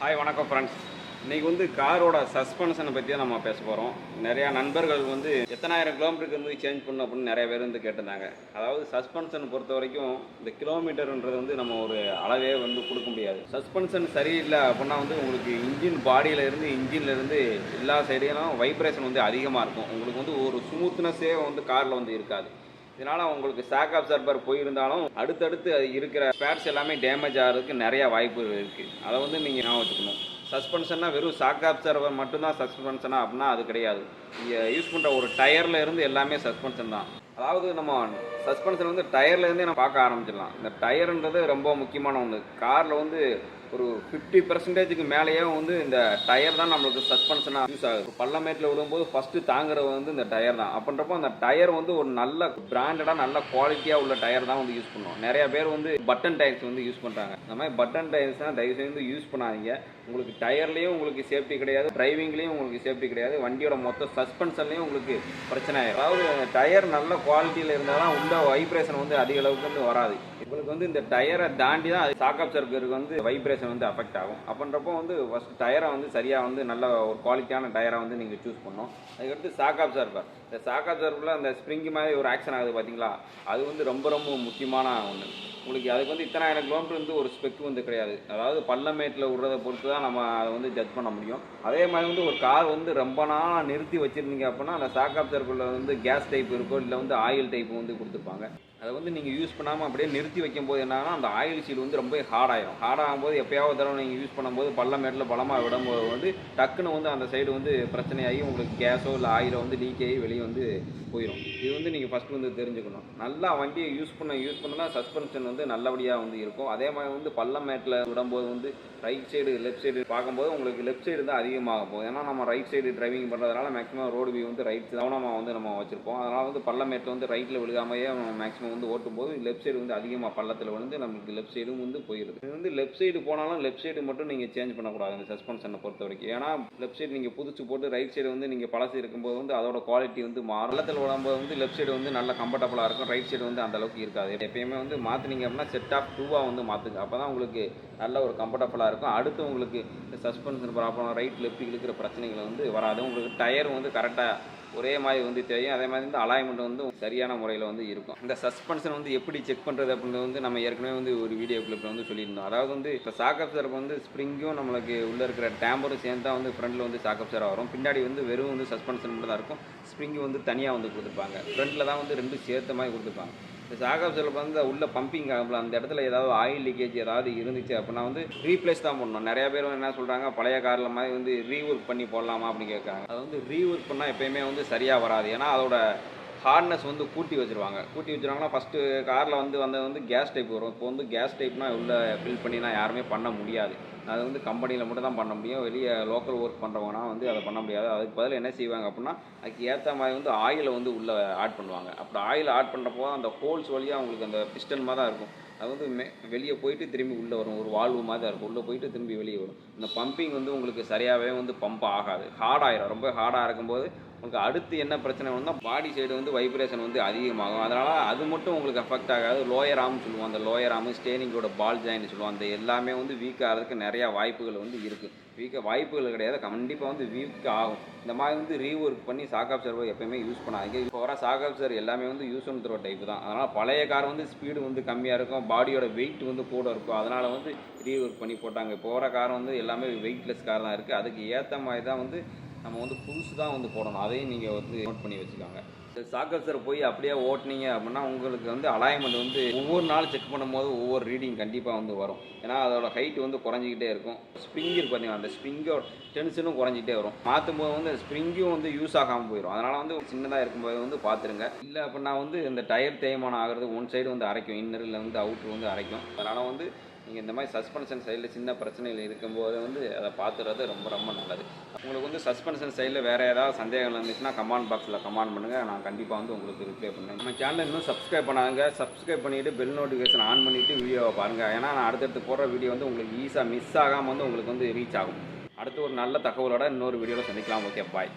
Hi வணக்கம் friends இன்றைக்கி வந்து காரோட சஸ்பென்ஷனை பற்றி தான் நம்ம பேச போகிறோம் நிறையா நண்பர்கள் வந்து எத்தனாயிரம் கிலோமீட்டருக்கு வந்து சேஞ்ச் பண்ணும் அப்படின்னு நிறைய பேர் வந்து கேட்டிருந்தாங்க. அதாவது சஸ்பென்ஷன் பொறுத்த வரைக்கும் இந்த கிலோமீட்டருன்றது வந்து நம்ம ஒரு அளவே வந்து கொடுக்க முடியாது. சஸ்பென்ஷன் சரியில்லை அப்படின்னா வந்து உங்களுக்கு இன்ஜின் பாடியிலேருந்து இன்ஜின்லேருந்து எல்லா சைடையும் வைப்ரேஷன் வந்து அதிகமாக இருக்கும். உங்களுக்கு வந்து ஒரு ஸ்மூத்னஸே வந்து காரில் வந்து இருக்காது. இதனால் உங்களுக்கு ஷாக் அப்சர்பர் போயிருந்தாலும் அடுத்தடுத்து அது இருக்கிற ஸ்பேர்ஸ் எல்லாமே டேமேஜ் ஆகிறதுக்கு நிறைய வாய்ப்பு இருக்குது அதை வந்து நீங்கள் ஞாபகம் வச்சுக்கணும். சஸ்பென்ஷன்னா வெறும் ஷாக் அப்சர்வர் மட்டும்தான் சஸ்பென்ஷனா அப்படின்னா அது கிடையாது. நீங்கள் யூஸ் பண்ணுற ஒரு டயரில் இருந்து எல்லாமே சஸ்பென்ஷன் தான். அதாவது நம்ம சஸ்பென்ஷன் வந்து டயர்லேருந்தே நம்ம பார்க்க ஆரம்பிச்சிடலாம். இந்த டயருன்றது ரொம்ப முக்கியமான ஒன்று காரில் வந்து ஒரு ஃபிஃப்டி பர்சன்டேஜுக்கு மேலேயே வந்து இந்த டயர் தான் நம்மளுக்கு சஸ்பென்ஷனாக யூஸ் ஆகுது. பள்ளமேட்டில் விடும்போது ஃபஸ்ட்டு தாங்குறது வந்து இந்த டயர் தான். அப்படின்றப்போ அந்த டயர் வந்து ஒரு நல்ல பிராண்டடாக நல்ல குவாலிட்டியாக உள்ள டயர் தான் வந்து யூஸ் பண்ணுவோம் நிறைய பேர் வந்து பட்டன் டயர்ஸ் வந்து யூஸ் பண்ணுறாங்க இந்த மாதிரி பட்டன் டயர்ஸ் தான் தயவு செய்து யூஸ் பண்ணாதீங்க. உங்களுக்கு டயர்லேயும் உங்களுக்கு சேஃப்டி கிடையாது டிரைவிங்லேயும் உங்களுக்கு சேஃப்டி கிடையாது வண்டியோட மொத்த சஸ்பென்ஷன்லேயும் உங்களுக்கு பிரச்சனை ஆயிடும் அதாவது டயர் நல்ல குவாலிட்டியில் இருந்தால் தான் உள்ள வைப்ரேஷன் வந்து அதிக அளவுக்கு வந்து வராது. உங்களுக்கு வந்து இந்த டயரை தாண்டி தான் சாக்கப் சர்க்கருக்கு வந்து வைப்ரேஷன் வந்து அஃபெக்ட் ஆகும். அப்படின்றப்போ வந்து ஃபஸ்ட் டயரை வந்து சரியாக வந்து நல்ல ஒரு குவாலிட்டியான டயரை வந்து நீங்கள் சூஸ் பண்ணணும். அதுக்கடுத்து சாக்காப் அப்சர்வர் இந்த சாக்காப் அப்சர்வரில் அந்த ஸ்ப்ரிங் மாதிரி ஒரு ஆக்ஷன் ஆகுது பார்த்தீங்களா அது வந்து ரொம்ப ரொம்ப முக்கியமான ஒன்று உங்களுக்கு அதுக்கு வந்து இத்தனாயிரம் கிலோமீட்டர் வந்து ஒரு ஸ்பெக் வந்து கிடையாது. அதாவது பள்ளமேட்டில் விடுறதை பொறுத்து தான் நம்ம அதை வந்து ஜட்ஜ் பண்ண முடியும். அதே மாதிரி வந்து ஒரு கார் வந்து ரொம்ப நாளாக நிறுத்தி வச்சுருந்தீங்க அப்படின்னா அந்த சாக்காப் சர்க்கிளில் வந்து கேஸ் டைப் இருக்கோ இல்லை வந்து ஆயில் டைப் வந்து கொடுத்துருப்பாங்க. அதை வந்து நீங்கள் யூஸ் பண்ணாமல் அப்படியே நிறுத்தி வைக்கும்போது என்னன்னா அந்த ஆயில் சீல் வந்து ரொம்ப ஹார்ட் ஆயிரும். ஹார்ட் ஆகும்போது எப்போயாவது தடவை நீங்கள் யூஸ் பண்ணும்போது பள்ளமேட்டில் பலமாக விடும்போது வந்து டக்குன்னு வந்து அந்த சைடு வந்து பிரச்சனையாகி உங்களுக்கு கேஸோ இல்லை ஆயிலோ வந்து லீக் ஆகி வெளியே வந்து போயிடும் இது வந்து நீங்கள் ஃபஸ்ட்டு வந்து தெரிஞ்சுக்கணும். நல்லா வண்டியை யூஸ் பண்ண யூஸ் பண்ணால் சஸ்பென்ஷன் வந்து நல்லபடியாக வந்து இருக்கும். அதே மாதிரி வந்து பள்ளமேட்டில் விடும்போது வந்து ரைட் சைடு லெஃப்ட் சைடு பார்க்கும்போது உங்களுக்கு லெஃப்ட் சைடு தான் அதிகமாக போகும். ஏன்னா நம்ம ரைட் சைடு டிரைவிங் பண்ணுறதுனால மேக்ஸிமம் ரோடு வியூ வந்து ரைட் கவனமாக வந்து நம்ம வச்சுருப்போம். அதனால் வந்து பள்ளமேட்டில் வந்து ரைட்டில் விழுகாமையே மேக்ஸிமம் வந்து ஓட்டும்போது லெஃப்ட் சைடு வந்து அதிகமாக பள்ளத்தில் வந்து நமக்கு லெஃப்ட் சைடும் வந்து போயிடுது இது வந்து லெஃப்ட் சைடு போனாலும் லெஃப்ட் சைடு மட்டும் நீங்கள் சேஞ்ச் பண்ணக்கூடாது அந்த சஸ்பென்ஷனை பொறுத்த வரைக்கும். ஏன்னா லெஃப்ட் சைடு நீங்கள் புதுச்சு போட்டு ரைட் சைடு வந்து நீங்கள் பழசு இருக்கும்போது வந்து அதோட குவாலிட்டி வந்து பள்ளத்தில் விடும்போது வந்து லெஃப்ட் சைடு வந்து நல்லா கம்ஃபர்டபுளாக இருக்கும். ரைட் சைடு வந்து அந்த அளவுக்கு இருக்காது. எப்பயுமே வந்து மாற்றினீங்க அப்படின்னா செட் ஆஃப் டூவாக வந்து மாற்றுங்க அப்போ தான் உங்களுக்கு நல்ல ஒரு கம்ஃபர்டபுளாக இருக்கும். அடுத்து உங்களுக்கு சஸ்பென்ஷன் ப்ராப்ளம் ரைட் லெஃப்ட் இழுக்கிற பிரச்சனைகள் வந்து வராது. உங்களுக்கு டயர் வந்து கரெக்டாக ஒரே மாதிரி வந்து தெரியும். அதே மாதிரி வந்து அலைன்மெண்ட் வந்து சரியான முறையில் வந்து இருக்கும். இந்த சஸ்பென்ஷன் வந்து எப்படி செக் பண்ணுறது அப்படின்றது வந்து நம்ம ஏற்கனவே வந்து ஒரு வீடியோ கிளிப்பில் வந்து சொல்லியிருந்தோம். அதாவது வந்து இப்போ சாக்கப் சார் வந்து ஸ்ப்ரிங்கும் நம்மளுக்கு உள்ளே இருக்கிற டேம்பரும் சேர்ந்து தான் வந்து ஃப்ரண்டில் வந்து சாக்கப் சரம் வரும். பின்னாடி வந்து வெறும் வந்து சஸ்பென்ஷன் மட்டும் தான் இருக்கும் ஸ்ப்ரிங்கு வந்து தனியாக வந்து கொடுத்துருப்பாங்க ஃப்ரண்ட்டில் தான் வந்து ரெண்டும் சேர்த்த மாதிரி கொடுத்துருப்பாங்க இப்போ சாகப் செல்லுக்கு வந்து உள்ள பம்பிங் ஆகும்ல அந்த இடத்துல ஏதாவது ஆயில் லீக்கேஜ் ஏதாவது இருந்துச்சு அப்படின்னா வந்து ரீப்ளேஸ் தான் பண்ணணும். நிறைய பேர் வந்து என்ன சொல்கிறாங்க பழைய காரில் மாதிரி வந்து ரீஒர்க் பண்ணி போடலாமா அப்படின்னு கேட்குறாங்க அது வந்து ரீஒர்க் பண்ணால் எப்பயுமே வந்து சரியாக வராது. ஏன்னா அதோட ஹார்ட்னஸ் வந்து கூட்டி வச்சுருவாங்க. கூட்டி வச்சுருவாங்கன்னா ஃபஸ்ட்டு காரில் வந்து வந்தது வந்து கேஸ் டைப் வரும். இப்போ வந்து கேஸ் டைப்னால் உள்ள ஃபில் பண்ணினா யாருமே பண்ண முடியாது. அது வந்து கம்பெனியில் மட்டும் தான் பண்ண முடியும். வெளியே லோக்கல் ஒர்க் பண்ணுறவங்கன்னா வந்து அதை பண்ண முடியாது. அதுக்கு பதில் என்ன செய்வாங்க அப்படின்னா அதுக்கு ஏற்ற மாதிரி வந்து ஆயிலை வந்து உள்ளே ஆட் பண்ணுவாங்க. அப்படி ஆயில் ஆட் பண்ணுறப்போ அந்த ஹோல்ஸ் வழியாக அவங்களுக்கு அந்த பிஸ்டன் மாதிரி தான் இருக்கும். அது வந்து மே வெளியே போயிட்டு திரும்பி உள்ளே வரும். ஒரு வால்வு மாதிரி தான் இருக்கும். உள்ளே போயிட்டு திரும்பி வெளியே வரும். இந்த பம்பிங் வந்து உங்களுக்கு சரியாகவே வந்து பம்ப் ஆகாது. ஹார்டாகிடும் ரொம்ப ஹார்டாக இருக்கும்போது உங்களுக்கு அடுத்து என்ன பிரச்சனை வரும்னா பாடி சைடு வந்து வைப்ரேஷன் வந்து அதிகமாகும். அதனால் அது மட்டும் உங்களுக்கு அஃபெக்ட் ஆகாது. லோயர் ஆம் சொல்லுவோம். அந்த லோயர் ஆம் ஸ்டேனிங்கோட பால் ஜாயின் சொல்லுவோம். அந்த எல்லாமே வந்து வீக் ஆகிறதுக்கு நிறையா வாய்ப்புகள் வந்து இருக்குது வீக்க வாய்ப்புகள் கிடையாது. கண்டிப்பாக வந்து வீக் ஆகும். இந்த மாதிரி வந்து ரீஒர்க் பண்ணி சாக் ஆப்சர் எப்பயுமே யூஸ் பண்ணாதீங்க. இப்போ வர சாக் ஆப்சர் எல்லாமே வந்து யூஸ் பண்ணுற டைப் தான். அதனால் பழைய கார் வந்து ஸ்பீடு வந்து கம்மியாக இருக்கும். பாடியோட வெயிட் வந்து கூட இருக்கும். அதனால் வந்து ரீஒர்க் பண்ணி போட்டாங்க. இப்போ வர கார் வந்து எல்லாமே வெயிட்லெஸ் கார் தான் இருக்குது அதுக்கு ஏற்ற மாதிரி தான் வந்து நம்ம வந்து புதுசு தான் வந்து போடணும். அதையும் நீங்கள் வந்து நோட் பண்ணி வச்சுக்காங்க. சாக்கப் சார் போய் அப்படியே ஓட்டுனீங்க அப்படின்னா உங்களுக்கு வந்து அலாய்மெண்ட் வந்து ஒவ்வொரு நாள் செக் பண்ணும்போது ஒவ்வொரு ரீடிங் கண்டிப்பாக வந்து வரும். ஏன்னா அதோட ஹைட் வந்து குறைஞ்சிக்கிட்டே இருக்கும். ஸ்ப்ரிங் இருக்கு பார்த்தீங்கன்னா அந்த ஸ்ப்ரிங்கோட டென்ஷனும் குறைஞ்சிட்டே வரும். மாற்றும் போது வந்து ஸ்ப்ரிங்கும் வந்து யூஸ் ஆகாமல் போயிடும் அதனால் வந்து சின்னதாக இருக்கும்போது வந்து பார்த்துருங்க இல்லை அப்படின்னா வந்து இந்த டயர் தேய்மானம் ஆகிறது ஒன் சைடு வந்து அரைக்கும். இன்னரில் வந்து அவுட்ரு வந்து அரைக்கும். அதனால் வந்து நீங்கள் இந்த மாதிரி சஸ்பென்ஷன் சைடில் சின்ன பிரச்சனைகள் இருக்கும்போது வந்து அதை பார்த்துறது ரொம்ப ரொம்ப நல்லது. உங்களுக்கு வந்து சஸ்பென்ஷன் சைடில் வேறு ஏதாவது சந்தேகம் இருந்துச்சுன்னா கமெண்ட் பாக்ஸில் கமெண்ட் பண்ணுங்கள் நான் கண்டிப்பாக வந்து உங்களுக்கு ரிப்ளை பண்ணுவேன் நம்ம சேனல் இன்னும் சப்ஸ்கிரைப் பண்ணாங்க சப்ஸ்கிரைப் பண்ணிவிட்டு பெல் நோட்டிஃபிகேஷன் ஆன் பண்ணிவிட்டு வீடியோவை பாருங்கள் ஏன்னா நான் அடுத்தடுத்து போடுற வீடியோ வந்து உங்களுக்கு ஈஸியாக மிஸ் ஆகாமல் வந்து உங்களுக்கு வந்து ரீச் ஆகும். அடுத்து ஒரு நல்ல தகவலோட இன்னொரு வீடியோவில் சந்திக்கலாம். Okay bye